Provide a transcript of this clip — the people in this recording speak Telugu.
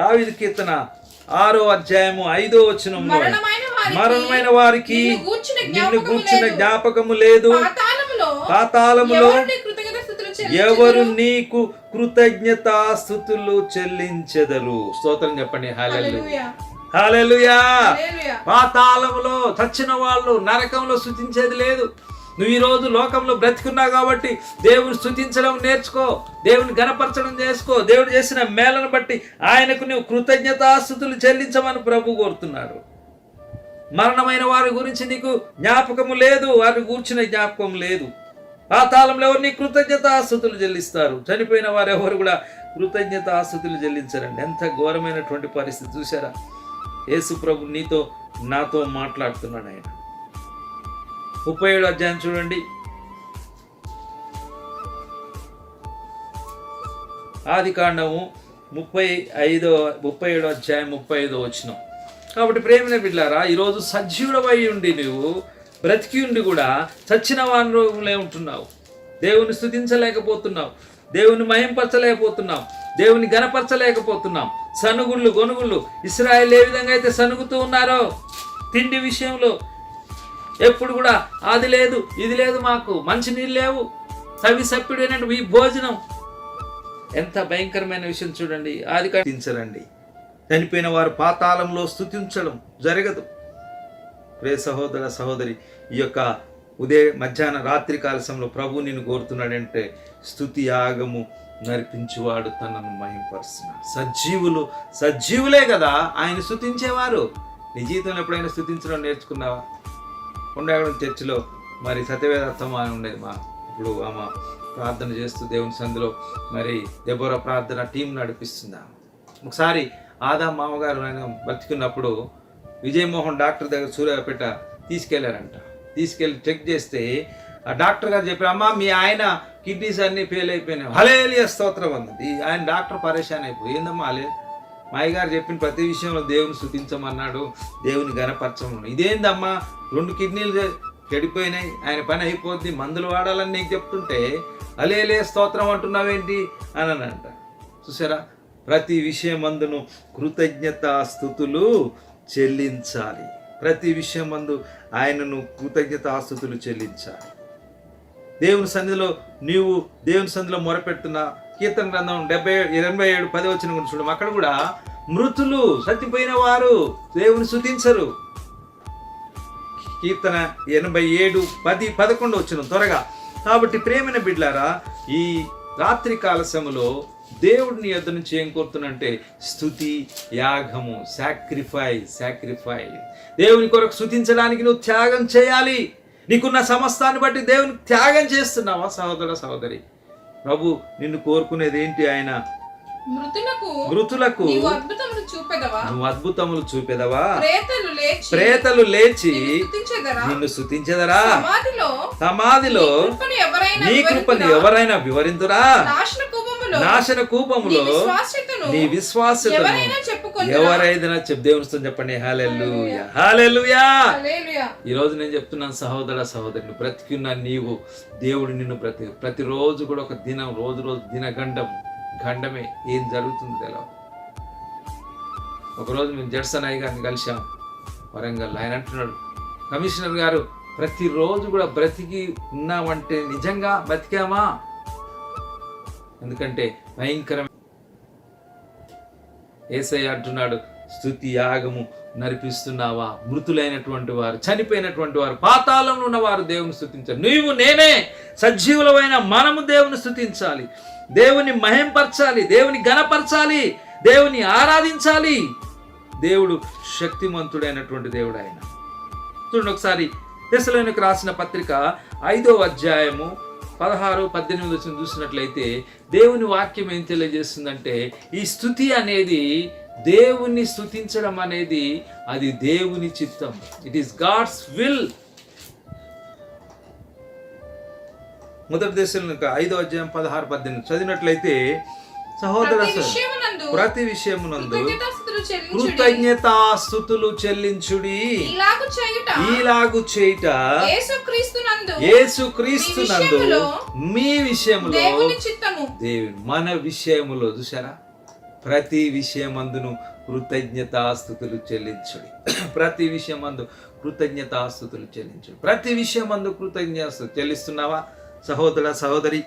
దావిది కీర్తన ఆరో అధ్యాయము ఐదో వచనంలో మరణమైన వారికి నిన్ను కూర్చున్న లేదు. జ్ఞాపకము లేదు. పాతాళములో ఎవరు నీకు కృతజ్ఞతాస్థుతులు చెల్లించెదరు? స్తోత్రం చెప్పండి. హాలెలు హల్లెలూయా. హాలెలుయా. పాతాళములో చచ్చిన వాళ్ళు నరకంలో స్థుతించేది లేదు. నువ్వు ఈరోజు లోకంలో బ్రతికున్నావు కాబట్టి దేవుని స్థుతించడం నేర్చుకో దేవుని గణపరచడం చేసుకో దేవుడు చేసిన మేలను బట్టి ఆయనకు నువ్వు కృతజ్ఞతాస్థుతులు చెల్లించమని ప్రభు కోరుతున్నాడు. మరణమైన వారి గురించి నీకు జ్ఞాపకము లేదు వారి కూర్చున్న జ్ఞాపకం లేదు. ఆ ఎవరు నీ కృతజ్ఞతాస్థుతులు చెల్లిస్తారు? చనిపోయిన వారు ఎవరు కూడా కృతజ్ఞతాస్థుతులు చెల్లించరండి. ఎంత ఘోరమైనటువంటి పరిస్థితి చూసారా యేసు ప్రభు నీతో నాతో మాట్లాడుతున్నాడు ఆయన. ముప్పై ఏడు అధ్యాయం చూడండి. ఆది కాండము ముప్పై ఐదో ముప్పై ఏడో అధ్యాయం ముప్పై ఐదో వచ్చిన కాబట్టి ప్రేమిన బిడ్డారా ఈరోజు సజీవుడవై ఉండి నువ్వు బ్రతికి ఉండి కూడా చచ్చిన వారిలో ఉంటున్నావు. దేవుని స్థుతించలేకపోతున్నావు దేవుని మయంపరచలేకపోతున్నావు దేవుని గనపరచలేకపోతున్నాం సనుగుళ్ళు గొనుగుళ్ళు ఇస్రాయల్ ఏ విధంగా అయితే సనుగుతూ ఉన్నారో తిండి విషయంలో ఎప్పుడు కూడా అది లేదు ఇది లేదు మాకు మంచి నీళ్ళు లేవు. సవి సప్పిడైనటువంటి ఈ భోజనం. ఎంత భయంకరమైన విషయం చూడండి. ఆది కట్టించరండి చనిపోయిన వారు పాతాళంలో స్థుతించడం జరగదు. ప్రే సహోదర సహోదరి ఈ యొక్క ఉదయ మధ్యాహ్న రాత్రి కాలశంలో ప్రభు నిన్ను కోరుతున్నాడంటే స్థుతి యాగము నడిపించువాడు తనను మహింపరుస్తున్నాడు. సజీవులు సజీవులే కదా ఆయన స్థుతించేవారు నీ జీవితంలో ఎప్పుడైనా స్థుతించడం నేర్చుకున్నావా? ఉండగడం చర్చిలో మరి సత్యవేదార్థం అని ఉండేది మా ఇప్పుడు ఆమె ప్రార్థన చేస్తూ దేవుని సందులో మరి దెబ్బర ప్రార్థన టీం నడిపిస్తుందా ఒకసారి ఆదా మామగారు ఆయన బతికున్నప్పుడు విజయమోహన్ డాక్టర్ దగ్గర సూర్యాపేట తీసుకెళ్ళారంట. తీసుకెళ్ళి చెక్ చేస్తే ఆ డాక్టర్ గారు చెప్పారు అమ్మ మీ ఆయన కిడ్నీస్ అన్ని ఫెయిల్ అయిపోయినాయి. హలేలియ స్తోత్రం అన్నది. ఆయన డాక్టర్ పరేషాన్ అయిపోయి ఏందమ్మా హలే మాయగారు చెప్పిన ప్రతి విషయంలో దేవుని స్థుతించమన్నాడు దేవుని గనపరచమన్నాడు. ఇదేందమ్మా? రెండు కిడ్నీలు చెడిపోయినాయి ఆయన పని అయిపోద్ది మందులు వాడాలని నీకు చెప్తుంటే అలేలే స్తోత్రం అంటున్నావేంటి? అని అని అంట చూసారా? ప్రతి విషయమందును కృతజ్ఞత స్థుతులు చెల్లించాలి. ప్రతి విషయమందు ఆయనను కృతజ్ఞత స్థుతులు చెల్లించాలి. దేవుని సన్నిధిలో నీవు దేవుని సన్నిధిలో మొరపెడుతున్న కీర్తన గ్రంథం డెబ్బై ఎనభై ఏడు పది వచ్చిన గురించి చూడడం అక్కడ కూడా మృతులు చచ్చిపోయిన వారు దేవుని శుతించరు కీర్తన ఎనభై ఏడు పది పదకొండు వచ్చిన త్వరగా. కాబట్టి ప్రేమైన బిడ్లారా ఈ రాత్రి కాలశములో దేవుడిని యొద్ద నుంచి ఏం కోరుతున్నంటే స్థుతి యాగము సాక్రిఫై సాక్రిఫై దేవుని కొరకు స్థుతించడానికి నువ్వు త్యాగం చేయాలి. నీకున్న సమస్తాన్ని బట్టి దేవుని త్యాగం చేస్తున్నావా సహోదర సహోదరి? ప్రభు నిన్ను కోరుకునేది ఏంటి ఆయన? మృతులకు నువ్వు అద్భుతములు చూపెదవా? ప్రేతలు లేచి నిన్ను స్థుతించదరా సమాధిలో నీ కృపను ఎవరైనా వివరింతురా? వివరింతురా? నాశన కూపములో నీ విశ్వాసతను ఎవరైనా చెప్ దేవునితో చెప్పండి. హాలెల్లుయా. హాలెల్లుయా. ఈ రోజు నేను చెప్తున్నాను సహోదర సహోదరుని బ్రతికున్న నీవు దేవుడు నిన్ను ప్రతి ప్రతిరోజు కూడా ఒక దినం రోజు రోజు దినగండం గండమే. ఏం జరుగుతుంది తెలవ? ఒకరోజు మేము జడ్సన్ అయ్య గారిని కలిసాం వరంగల్. ఆయన అంటున్నాడు కమిషనర్ గారు ప్రతిరోజు కూడా బ్రతికి ఉన్నామంటే నిజంగా బ్రతికామా? ఎందుకంటే భయంకరం ఏసై అంటున్నాడు స్థుతి యాగము నడిపిస్తున్నావా? మృతులైనటువంటి వారు చనిపోయినటువంటి వారు పాతాళంలో ఉన్నవారు దేవుని స్థుతించారు నీవు నేనే సజీవులమైన మనము దేవుని స్థుతించాలి దేవుని మహింపరచాలి దేవుని గణపరచాలి దేవుని ఆరాధించాలి. దేవుడు శక్తిమంతుడైనటువంటి దేవుడు ఆయన. చూడండి ఒకసారి దశలోనికి రాసిన పత్రిక ఐదో అధ్యాయము పదహారు పద్దెనిమిది వచ్చిన చూసినట్లయితే దేవుని వాక్యం ఏం తెలియజేస్తుందంటే ఈ స్థుతి అనేది దేవుని స్థుతించడం అనేది అది దేవుని చిత్తం. ఇట్ ఈస్ గాడ్స్ విల్ మొదటి దశలో ఐదో అధ్యాయం పదహారు పద్దెనిమిది చదివినట్లయితే సహోదర ప్రతి విషయమునందు ప్రతి విషయమునందు కృతజ్ఞతాస్తుతులు చెల్లించుడి. చెల్లించుడి ఇలాగు చేయుట. ఈలాగు చేయుట. యేసుక్రీస్తునందు. యేసుక్రీస్తునందు. మీ విషయములో దేవుని చిత్తము. దేవుని మన విషయములో చూసారా ప్రతి విషయమందును కృతజ్ఞతాస్థుతులు చెల్లించుడి. ప్రతి విషయమందు కృతజ్ఞతాస్థుతులు చెల్లించుడి. ప్రతి విషయమందు కృతజ్ఞతాస్థుతులు చెల్లిస్తున్నావా? సహోదర సహోదరి